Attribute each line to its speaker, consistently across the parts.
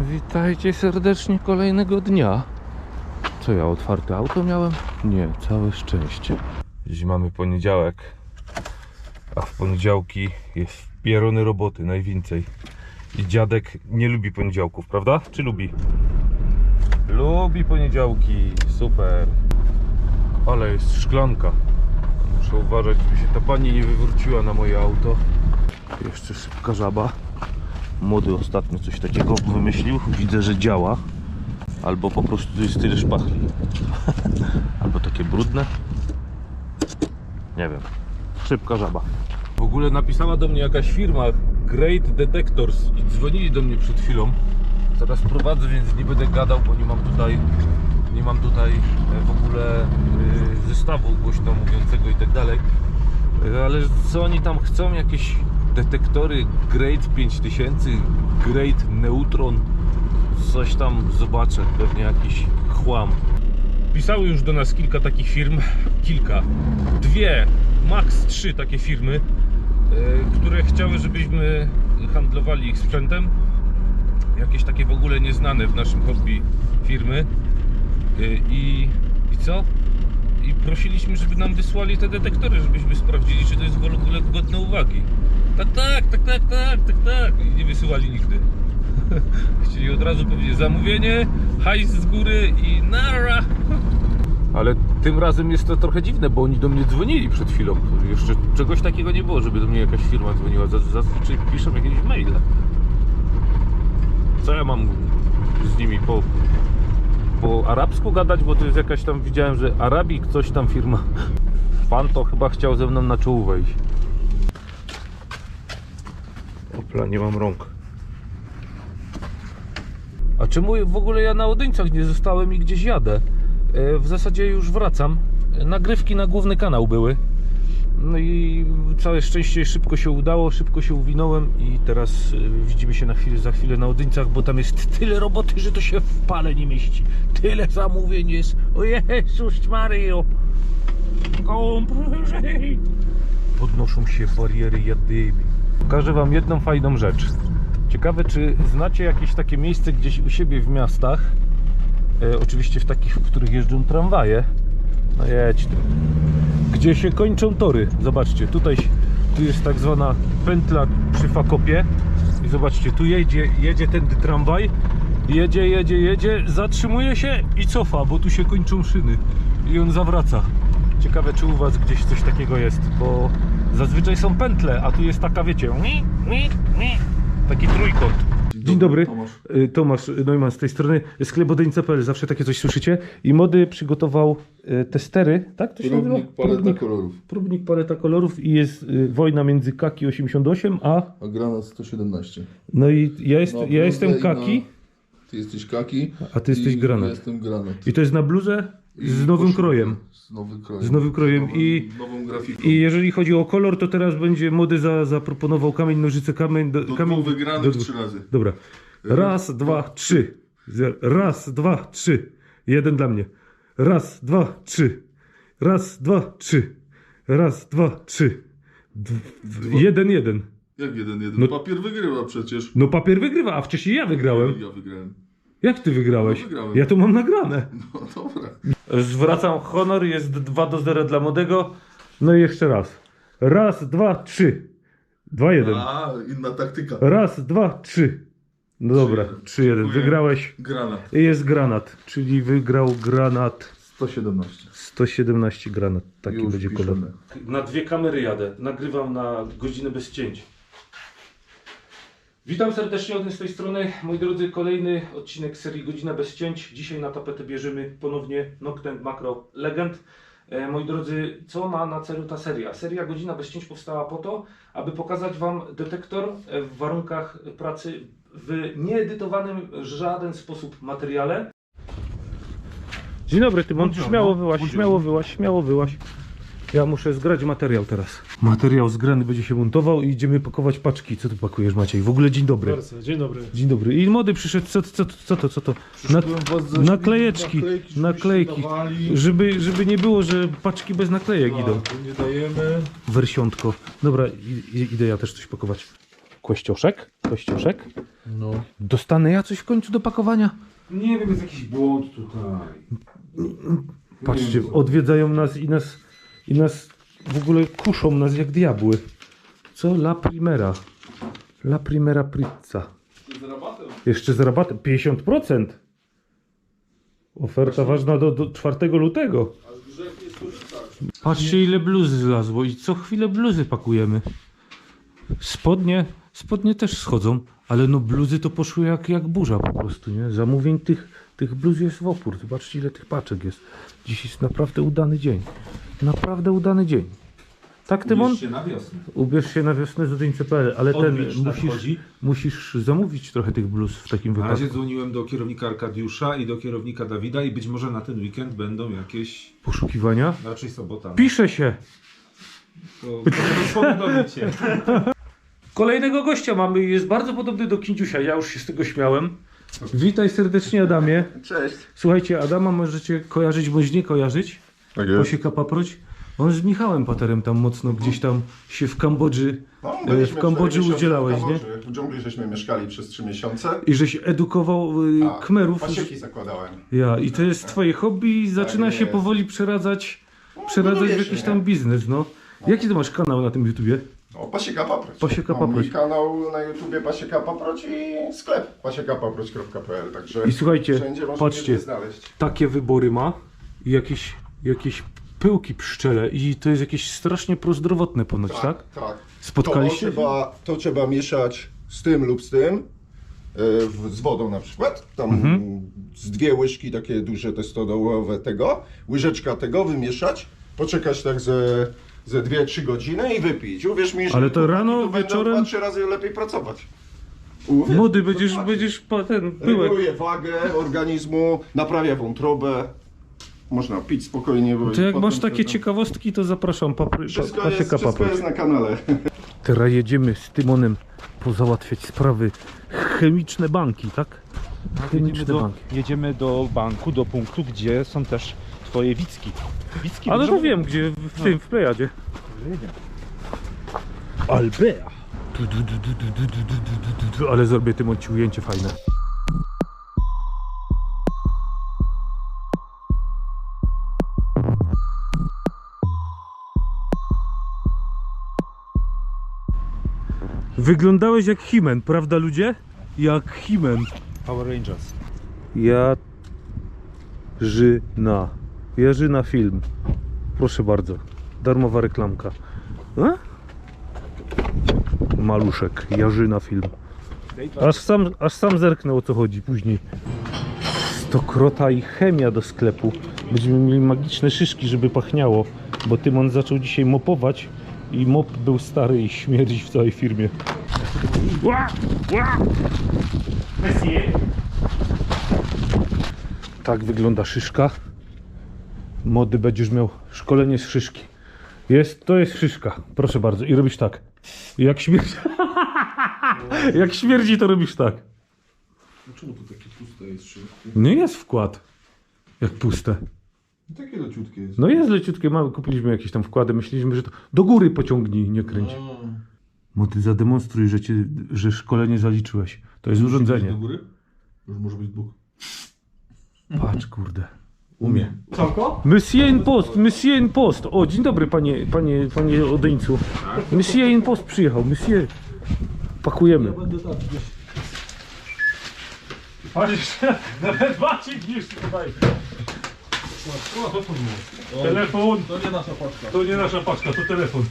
Speaker 1: Witajcie serdecznie kolejnego dnia. Co ja, otwarte auto miałem? Nie, całe szczęście. Dziś mamy poniedziałek, a w poniedziałki jest pierony roboty najwięcej. I dziadek nie lubi poniedziałków, prawda? Czy lubi? Lubi poniedziałki, super. Ale jest szklanka. Muszę uważać, żeby się ta pani nie wywróciła na moje auto. Jeszcze szybka żaba. Młody ostatnio coś takiego wymyślił. Widzę, że działa. Albo po prostu jest tyle szpachli. Albo takie brudne. Nie wiem. Szybka żaba. W ogóle napisała do mnie jakaś firma Great Detectors i dzwonili do mnie przed chwilą. Zaraz prowadzę, więc nie będę gadał, bo nie mam tutaj nie mam tutaj e, w ogóle y, zestawu głośno mówiącego i tak dalej. E, Ale co oni tam chcą? Jakieś detektory Great 5000, Great Neutron, coś tam zobaczę, pewnie jakiś chłam. Pisały już do nas kilka takich firm, kilka, dwie, max trzy takie firmy, e, które chciały, żebyśmy handlowali ich sprzętem. Jakieś takie w ogóle nieznane w naszym hobby firmy. Y, I, I co? I prosiliśmy, żeby nam wysłali te detektory, żebyśmy sprawdzili, czy to jest w ogóle godne uwagi. Tak, tak, tak, tak, tak, tak, tak. I nie wysyłali nigdy. Chcieli od razu powiedzieć zamówienie, hajs z góry i nara. Ale tym razem jest to trochę dziwne, bo oni do mnie dzwonili przed chwilą. Jeszcze czegoś takiego nie było, żeby do mnie jakaś firma dzwoniła. Zaz- Zazwyczaj piszą jakieś maile. Co ja mam z nimi po, po arabsku gadać, bo to jest jakaś tam, widziałem, że Arabik coś tam firma. Pan to chyba chciał ze mną na czołu wejść. Opla, nie mam rąk. A czemu w ogóle ja na Odyńcach nie zostałem i gdzieś jadę? E, W zasadzie już wracam. Nagrywki na główny kanał były. No i całe szczęście szybko się udało, szybko się uwinąłem i teraz e, widzimy się na chwilę, za chwilę na Odyńcach, bo tam jest tyle roboty, że to się w pale nie mieści. Tyle zamówień jest. O Jezus Mario! Komputer! Podnoszą się bariery jadymi. Pokażę Wam jedną fajną rzecz. Ciekawe, czy znacie jakieś takie miejsce gdzieś u siebie w miastach, e, oczywiście w takich, w których jeżdżą tramwaje. No jedź tu. Gdzie się kończą tory. Zobaczcie, tutaj tu jest tak zwana pętla przy Fakopie. I zobaczcie, tu jedzie, jedzie ten tramwaj. Jedzie, jedzie, jedzie, zatrzymuje się i cofa, bo tu się kończą szyny. I on zawraca. Ciekawe, czy u Was gdzieś coś takiego jest, bo zazwyczaj są pętle, a tu jest taka, wiecie, ni, ni, ni, taki trójkąt. Dzień dobry,
Speaker 2: Tomasz.
Speaker 1: Y, Tomasz Neumann z tej strony, sklepodeńca.pl, zawsze takie coś słyszycie. I Mody przygotował y, testery, tak to się
Speaker 2: Próbnik
Speaker 1: nazywa?
Speaker 2: paleta kolorów.
Speaker 1: Próbnik paleta kolorów i jest y, wojna między Kaki 88, a
Speaker 2: A granat 117.
Speaker 1: no i ja, jest,
Speaker 2: Na
Speaker 1: ja jestem Kaki,
Speaker 2: Na... Ty jesteś kaki.
Speaker 1: a ty jesteś granat.
Speaker 2: Ja jestem granat.
Speaker 1: I to jest na bluzę z nowym
Speaker 2: koszulkę
Speaker 1: krojem.
Speaker 2: Z nowym krojem.
Speaker 1: Z nowym krojem
Speaker 2: nowym,
Speaker 1: i-
Speaker 2: Nową grafiką.
Speaker 1: I jeżeli chodzi o kolor, to teraz będzie Mody za, zaproponował kamień, nożyce, kamień. Do,
Speaker 2: Do
Speaker 1: kamień
Speaker 2: wygranych
Speaker 1: do
Speaker 2: trzy razy.
Speaker 1: Dobra. Raz, dwa, trzy. Raz, dwa, trzy. Jeden dla mnie. Raz, dwa, trzy. Raz, dwa, trzy. Raz, dwa, trzy. D- jeden, jeden.
Speaker 2: Jak jeden, jeden?
Speaker 1: No-
Speaker 2: Papier wygrywa przecież.
Speaker 1: No papier wygrywa, a wcześniej ja wygrałem.
Speaker 2: Ja wygrałem.
Speaker 1: Jak ty wygrałeś?
Speaker 2: No, wygrałem.
Speaker 1: Ja to mam nagrane.
Speaker 2: No dobra.
Speaker 1: Zwracam honor, jest 2 do 0 dla młodego. No i jeszcze raz. Raz, dwa, trzy. Dwa, jeden.
Speaker 2: A, inna taktyka.
Speaker 1: Raz, dwa, trzy. No dobra,
Speaker 2: jeden.
Speaker 1: 3 jeden.
Speaker 2: Dziękuję.
Speaker 1: Wygrałeś.
Speaker 2: Granat.
Speaker 1: I Jest granat, czyli wygrał granat
Speaker 2: 117.
Speaker 1: 117 granat. Taki
Speaker 2: Już
Speaker 1: będzie
Speaker 2: piszemy.
Speaker 1: kolor. Na dwie kamery jadę. Nagrywam na godzinę bez cięć. Witam serdecznie od z tej strony. Moi drodzy, kolejny odcinek serii Godzina bez cięć. Dzisiaj na tapetę bierzemy ponownie Noctent Macro Legend. E, moi drodzy, co ma na celu ta seria? Seria Godzina bez cięć powstała po to, aby pokazać Wam detektor e, w warunkach pracy w nieedytowanym w żaden sposób materiale. Dzień dobry, Tymon.
Speaker 2: Buongiorno,
Speaker 1: Śmiało wyłaś,
Speaker 2: buongiorno.
Speaker 1: śmiało wyłaś, śmiało wyłaś. Ja muszę zgrać materiał teraz. Materiał zgrany będzie się montował i idziemy pakować paczki. Co tu pakujesz, Maciej? W ogóle dzień dobry.
Speaker 3: Bardzo, dzień dobry.
Speaker 1: Dzień dobry. I młody przyszedł, co, co, co to, co to? Na, naklejeczki, naklejki. Żeby, żeby nie było, że paczki bez naklejek idą.
Speaker 2: Tak, Nie dajemy.
Speaker 1: Wersiątko. Dobra, i- idę ja też coś pakować. Kościoszek, kościoszek.
Speaker 3: No.
Speaker 1: Dostanę ja coś w końcu do pakowania?
Speaker 3: Nie wiem, jest jakiś błąd tutaj.
Speaker 1: Patrzcie, odwiedzają nas i nas i nas w ogóle kuszą nas jak diabły. Co? La Primera. La Primera Pizza.
Speaker 2: Z rabatem.
Speaker 1: Jeszcze z rabatem 50%. Oferta ważna do, do 4 lutego.
Speaker 2: Skorzystać.
Speaker 1: Patrzcie ile bluzy zlazło i co chwilę bluzy pakujemy. Spodnie, spodnie też schodzą, ale no bluzy to poszły jak, jak burza po prostu, nie? Zamówień tych, tych bluz jest w opór. Zobaczcie ile tych paczek jest. Dziś jest naprawdę udany dzień. Naprawdę udany dzień. Tak, Tymon?
Speaker 3: się na wiosnę.
Speaker 1: Ubierz się na wiosnę z odeńce.pl, ale ten
Speaker 3: Odwiedź
Speaker 1: musisz, musisz zamówić trochę tych bluz w takim
Speaker 4: Na
Speaker 1: wypadku.
Speaker 4: razie dzwoniłem do kierownika Arkadiusza i do kierownika Dawida i być może na ten weekend będą jakieś,
Speaker 1: Poszukiwania?
Speaker 4: raczej sobota.
Speaker 1: Pisze się!
Speaker 4: To, to.
Speaker 1: Kolejnego gościa mamy i jest bardzo podobny do Kindziusia. Ja już się z tego śmiałem. Witaj serdecznie Adamie.
Speaker 2: Cześć.
Speaker 1: Słuchajcie, Adama możecie kojarzyć bądź nie kojarzyć.
Speaker 2: Tak
Speaker 1: Posieka paproć. On z Michałem Paterem tam mocno gdzieś tam się w Kambodży
Speaker 5: No,
Speaker 1: e,
Speaker 5: byliśmy
Speaker 1: w Kambodży
Speaker 5: cztery miesiące
Speaker 1: udzielałeś,
Speaker 5: w
Speaker 1: nie?
Speaker 5: Kambodży. W dżungli żeśmy mieszkali przez trzy miesiące.
Speaker 1: I żeś edukował y,
Speaker 5: A,
Speaker 1: Kmerów.
Speaker 5: Pasieki zakładałem.
Speaker 1: Ja, i to jest twoje hobby i zaczyna się
Speaker 5: jest.
Speaker 1: powoli przeradzać, przeradzać w
Speaker 5: buduje się,
Speaker 1: jakiś
Speaker 5: nie?
Speaker 1: tam biznes, no. Jaki ty masz kanał na tym YouTubie?
Speaker 5: O, Pasieka Paproć.
Speaker 1: Pasieka
Speaker 5: Mam
Speaker 1: Paproć.
Speaker 5: i kanał na YouTubie Pasieka Paproć i sklep pasiekapaproć.pl, także
Speaker 1: I słuchajcie,
Speaker 5: wszędzie można
Speaker 1: patrzcie.
Speaker 5: mnie znaleźć.
Speaker 1: takie wybory ma i jakieś, jakieś pyłki pszczele i to jest jakieś strasznie prozdrowotne ponoć, tak?
Speaker 5: tak.
Speaker 1: Spotkaliście
Speaker 5: To trzeba, to trzeba mieszać z tym lub z tym. w- Z wodą na przykład, tam
Speaker 1: Mhm.
Speaker 5: z dwie łyżki takie duże testodołowe tego, łyżeczka tego wymieszać, poczekać tak ze, ze 2-3 godziny i wypić. Uwierz mi, że
Speaker 1: Ale to rano, wieczorem?
Speaker 5: dwa, trzy razy lepiej pracować. Uwierz,
Speaker 1: Młody, będziesz,
Speaker 5: znaczy.
Speaker 1: będziesz pa- ten pyłek.
Speaker 5: Reguluje wagę organizmu, naprawia wątrobę. Można pić spokojnie. Bo
Speaker 1: To jak
Speaker 5: potem
Speaker 1: masz takie ciekawostki, to zapraszam papry,
Speaker 5: Wszystko,
Speaker 1: pa,
Speaker 5: jest,
Speaker 1: pasieka
Speaker 5: wszystko
Speaker 1: paproć.
Speaker 5: jest na kanale.
Speaker 1: Teraz jedziemy z Tymonem pozałatwiać sprawy chemiczne banki, tak?
Speaker 6: Jedziemy
Speaker 1: Chemiczne
Speaker 6: do,
Speaker 1: banki.
Speaker 6: jedziemy do banku, do punktu, gdzie są też twoje wicki. Wicki
Speaker 1: Ale to wiem, gdzie w tym, w Plejadzie. Albea. Du, du, du, du, du, du, du, du, du, du. Ale zrobię tym ci ujęcie fajne. Wyglądałeś jak Himen, prawda ludzie? Jak Himen.
Speaker 6: Power Rangers.
Speaker 1: Ja Jarzyna. Jarzyna film. Proszę bardzo. Darmowa reklamka. A? Maluszek. Jarzyna film. Aż sam, aż sam zerknę o co chodzi później. Stokrota i chemia do sklepu. Będziemy mieli magiczne szyszki, żeby pachniało. Bo Tymon zaczął dzisiaj mopować i mop był stary i śmierdzi w całej firmie. Tak wygląda szyszka. Mody będziesz miał szkolenie z szyszki. Jest, to jest szyszka. Proszę bardzo. I robisz tak. Jak śmierdzi. Jak śmierdzi, to robisz tak.
Speaker 2: Czemu to takie puste jest w środku?
Speaker 1: No jest wkład. Jak puste.
Speaker 2: Takie leciutkie jest.
Speaker 1: No jest leciutkie, mamy, kupiliśmy jakieś tam wkłady, myśleliśmy, że to do góry pociągnij, nie kręć.
Speaker 2: A,
Speaker 1: Mody zademonstruj, że, cię, że szkolenie zaliczyłeś. To jest
Speaker 2: Do
Speaker 1: urządzenie.
Speaker 2: góry? Już może być dwóch.
Speaker 1: Patrz, kurde. Umie.
Speaker 6: Całko?
Speaker 1: Monsieur in post, monsieur in post. O, dzień dobry panie, panie, panie Odeńcu. Monsieur in post przyjechał, monsieur. Pakujemy. Patrz, nawet Maciek niż tutaj. Telefon.
Speaker 2: To nie nasza paczka.
Speaker 1: To nie nasza paczka, to telefon.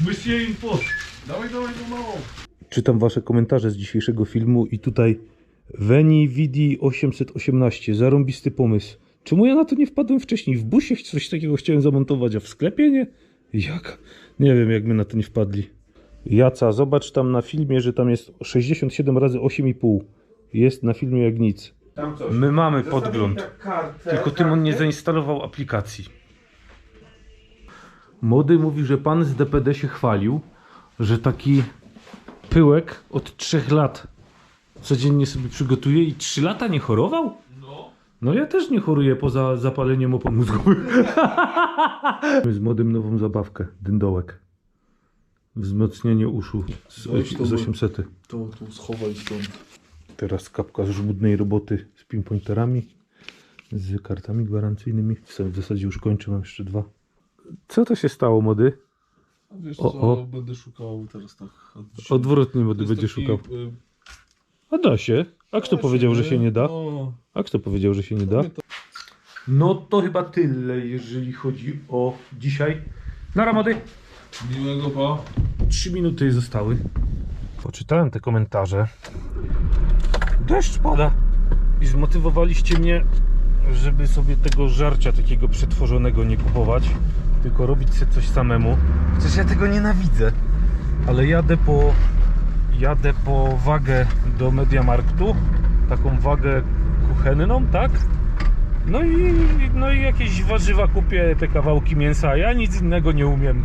Speaker 1: Monsieur in post.
Speaker 2: Dawaj, dawaj, mało.
Speaker 1: Czytam wasze komentarze z dzisiejszego filmu i tutaj Veni Vidi 818, zarąbisty pomysł. Czemu ja na to nie wpadłem wcześniej? W busie coś takiego chciałem zamontować, a w sklepie nie? Jak? Nie wiem, jak my na to nie wpadli. Jaca, zobacz tam na filmie, że tam jest 67 razy 8,5. Jest na filmie jak nic. My mamy podgląd.
Speaker 4: kartę,
Speaker 1: Tylko Tymon nie
Speaker 4: kartę.
Speaker 1: zainstalował aplikacji. Młody mówi, że pan z DPD się chwalił, że taki pyłek od 3 lat codziennie sobie przygotuje i 3 lata nie chorował?
Speaker 2: No.
Speaker 1: No ja też nie choruję poza zapaleniem opon mózgowych. z młodym nową zabawkę, dyndołek. Wzmocnienie uszu z,
Speaker 2: Weź to,
Speaker 1: z
Speaker 2: bo-
Speaker 1: 800.
Speaker 2: To tu schowaj stąd.
Speaker 1: Teraz kapka z żmudnej roboty z pinpointerami, z kartami gwarancyjnymi. W w zasadzie już kończę, mam jeszcze dwa. Co to się stało, mody?
Speaker 2: Wiesz
Speaker 1: O,
Speaker 2: co,
Speaker 1: o.
Speaker 2: będę szukał teraz tak.
Speaker 1: Odwrotnie mody będzie szukał. A da się. A kto powiedział, że się nie da?
Speaker 2: No,
Speaker 1: A kto powiedział, że się nie da? No to chyba tyle, jeżeli chodzi o dzisiaj. Nara mody.
Speaker 2: miłego pa.
Speaker 1: Trzy minuty zostały. Poczytałem te komentarze. Deszcz pada. I zmotywowaliście mnie, żeby sobie tego żarcia takiego przetworzonego nie kupować, tylko robić sobie coś samemu. Chociaż ja tego nienawidzę. Ale jadę po jadę po wagę do Mediamarktu. Taką wagę kuchenną, tak? No i, no i jakieś warzywa kupię, te kawałki mięsa. Ja nic innego nie umiem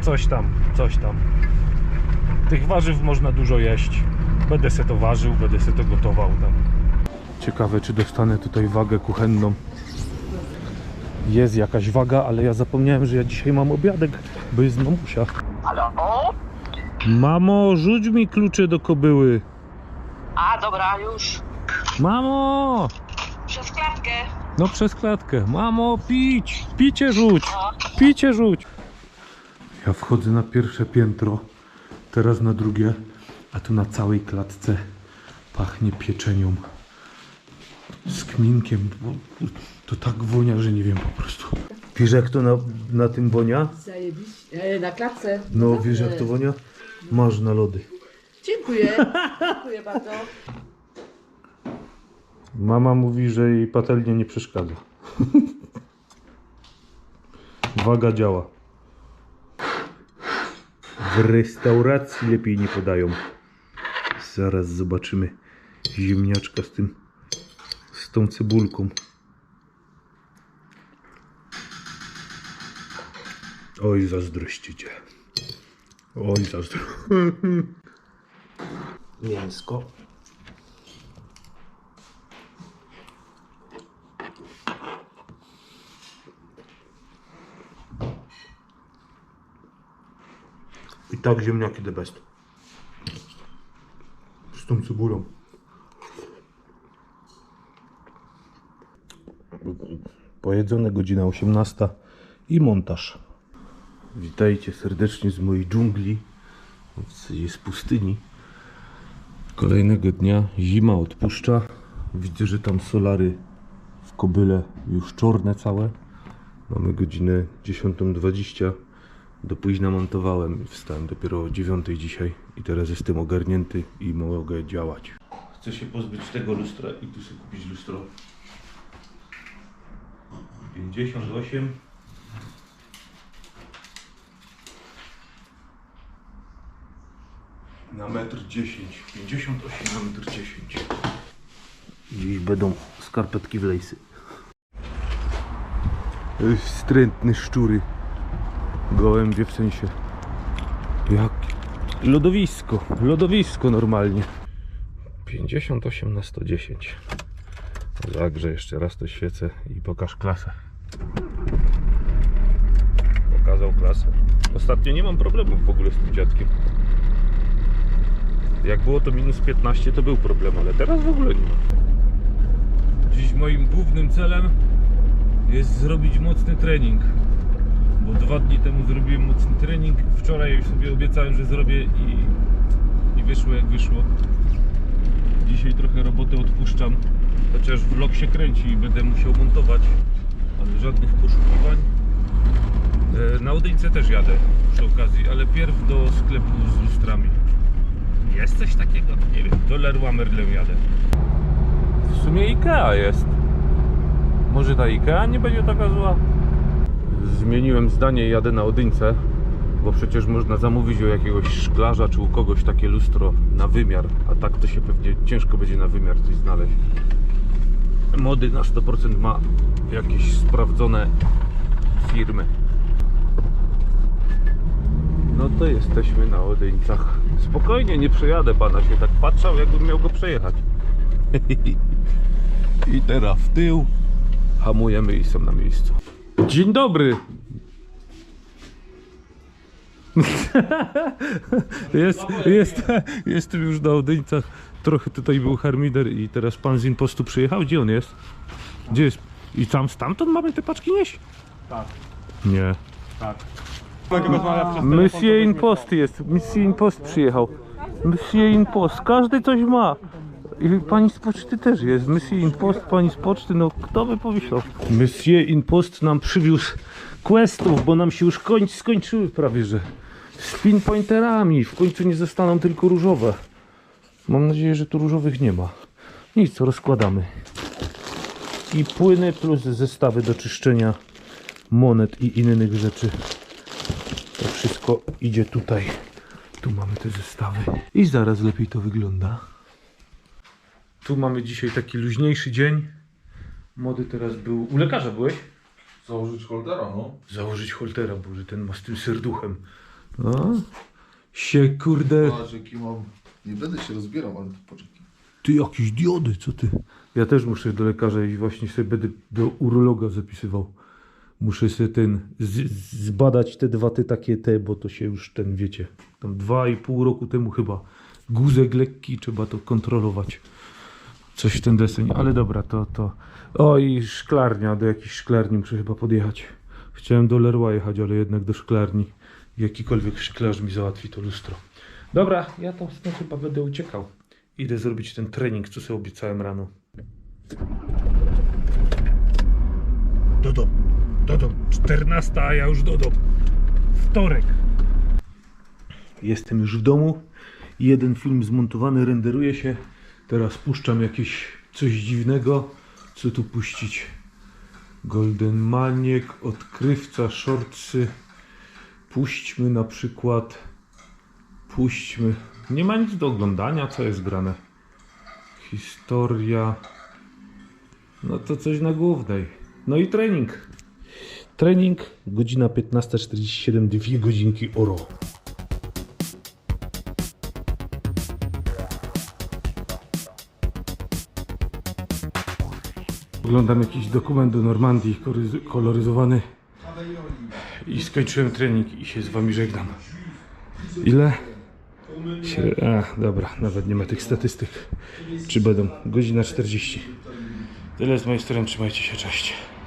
Speaker 1: coś tam, coś tam. Tych warzyw można dużo jeść. Będę se to ważył, będę se to gotował tam. Ciekawe, czy dostanę tutaj wagę kuchenną. Jest jakaś waga, ale ja zapomniałem, że ja dzisiaj mam obiadek, bo jest mamusia.
Speaker 7: Halo?
Speaker 1: Mamo, rzuć mi klucze do kobyły.
Speaker 7: A, dobra, już.
Speaker 1: Mamo!
Speaker 7: Przez klatkę.
Speaker 1: No przez klatkę. Mamo, pić! Picie rzuć! Picie rzuć! Ja wchodzę na pierwsze piętro, teraz na drugie, a tu na całej klatce pachnie pieczenią z kminkiem. bo To tak wonia, że nie wiem po prostu. Wiesz jak to na, na tym wonia?
Speaker 8: Zajebiście. E, na klatce.
Speaker 1: No wiesz jak to wonia? Masz na lody.
Speaker 8: Dziękuję. Dziękuję bardzo.
Speaker 1: Mama mówi, że jej patelnia nie przeszkadza. Waga działa. W restauracji lepiej nie podają. Zaraz zobaczymy ziemniaczka z tym, z tą cebulką. Oj, zazdrościcie. Oj, zazdro. Mięsko. I tak ziemniaki the best. Z tą cebulą. Pojedzone godzina 18 i montaż. Witajcie serdecznie z mojej dżungli, w z pustyni. Kolejnego dnia zima odpuszcza. Widzę, że tam solary w kobyle już czorne całe. Mamy godzinę 10.20. Do późna montowałem, wstałem dopiero o 9 dzisiaj i teraz jestem ogarnięty i mogę działać. Chcę się pozbyć tego lustra i tu sobie kupić lustro. 58 na metr 10 58 na metr 10 Dziś będą skarpetki w lejsy Wstrętne szczury Gołębie w sensie. Jak lodowisko, lodowisko normalnie. 58 na 110. Zagrze jeszcze raz to świecę i pokaż klasę. Pokazał klasę. Ostatnio nie mam problemów w ogóle z tym dziadkiem. Jak było to minus 15 to był problem, ale teraz w ogóle nie ma. Dziś moim głównym celem jest zrobić mocny trening bo dwa dni temu zrobiłem mocny trening. Wczoraj sobie obiecałem, że zrobię i, i wyszło jak wyszło. Dzisiaj trochę roboty odpuszczam, chociaż vlog się kręci i będę musiał montować, ale żadnych poszukiwań. E, Na Odyńce też jadę przy okazji, ale pierw do sklepu z lustrami. Jest coś takiego? Nie wiem, do Leroy Merlin jadę. W sumie Ikea jest. Może ta Ikea nie będzie taka zła? zmieniłem zdanie i jadę na Odyńce, bo przecież można zamówić u jakiegoś szklarza czy u kogoś takie lustro na wymiar, a tak to się pewnie ciężko będzie na wymiar coś znaleźć. Mody na 100% ma jakieś sprawdzone firmy. No to jesteśmy na Odyńcach. Spokojnie, nie przejadę pana, się tak patrzał, jakbym miał go przejechać. I teraz w tył hamujemy i są na miejscu. Dzień dobry. jest, jest, jestem już na Odyńcach. Trochę tutaj był harmider i teraz pan z impostu przyjechał. Gdzie on jest? Gdzie jest? I tam stamtąd mamy te paczki nieść?
Speaker 6: Tak.
Speaker 1: Nie.
Speaker 6: Przez
Speaker 1: Monsieur Impost jest. Monsieur Impost przyjechał. Monsieur Impost. Każdy coś ma. I pani z poczty też jest. Monsieur Impost, pani z poczty, no kto by pomyślał? Monsieur Impost nam przywiózł questów, bo nam się już końc skończyły prawie, że z pinpointerami. W końcu nie zostaną tylko różowe. Mam nadzieję, że tu różowych nie ma. Nic, rozkładamy. I płyny plus zestawy do czyszczenia monet i innych rzeczy. Wszystko idzie tutaj. Tu mamy te zestawy. I zaraz lepiej to wygląda. Tu mamy dzisiaj taki luźniejszy dzień. Młody teraz był. U lekarza byłeś?
Speaker 2: Założyć holdera, no.
Speaker 1: Założyć holtera, Boże, ten ma z tym serduchem. No. Sie kurde.
Speaker 2: Patrz jaki mam... Nie będę się rozbierał, ale to poczekaj.
Speaker 1: Ty jakieś diody, co ty? Ja też muszę do lekarza i właśnie sobie będę do urologa zapisywał. Muszę sobie ten z, zbadać te dwa te takie te, bo to się już ten wiecie. Tam dwa i pół roku temu chyba guzek lekki, trzeba to kontrolować. Coś w ten deseń, ale dobra, to to. O i szklarnia, do jakiejś szklarni muszę chyba podjechać. Chciałem do Leroy jechać, ale jednak do szklarni. Jakikolwiek szklarz mi załatwi to lustro. Dobra, ja tam stąd chyba będę uciekał. Idę zrobić ten trening, co sobie obiecałem rano. Do domu, do domu. 14, a ja już do domu. Wtorek. Jestem już w domu. Jeden film zmontowany, renderuje się. Teraz puszczam jakieś coś dziwnego. Co tu puścić? Golden Maniek, odkrywca, shortsy. Puśćmy na przykład. Puśćmy. Nie ma nic do oglądania, co jest grane. Historia. No to coś na głównej. No i trening. Trening, godzina 15.47, dwie godzinki oro. Oglądam jakiś dokument do Normandii koloryzowany i skończyłem trening i się z wami żegnam. Ile? Sie- A, dobra, nawet nie ma tych statystyk. Czy będą? Godzina 40. Tyle z mojej strony, trzymajcie się, cześć.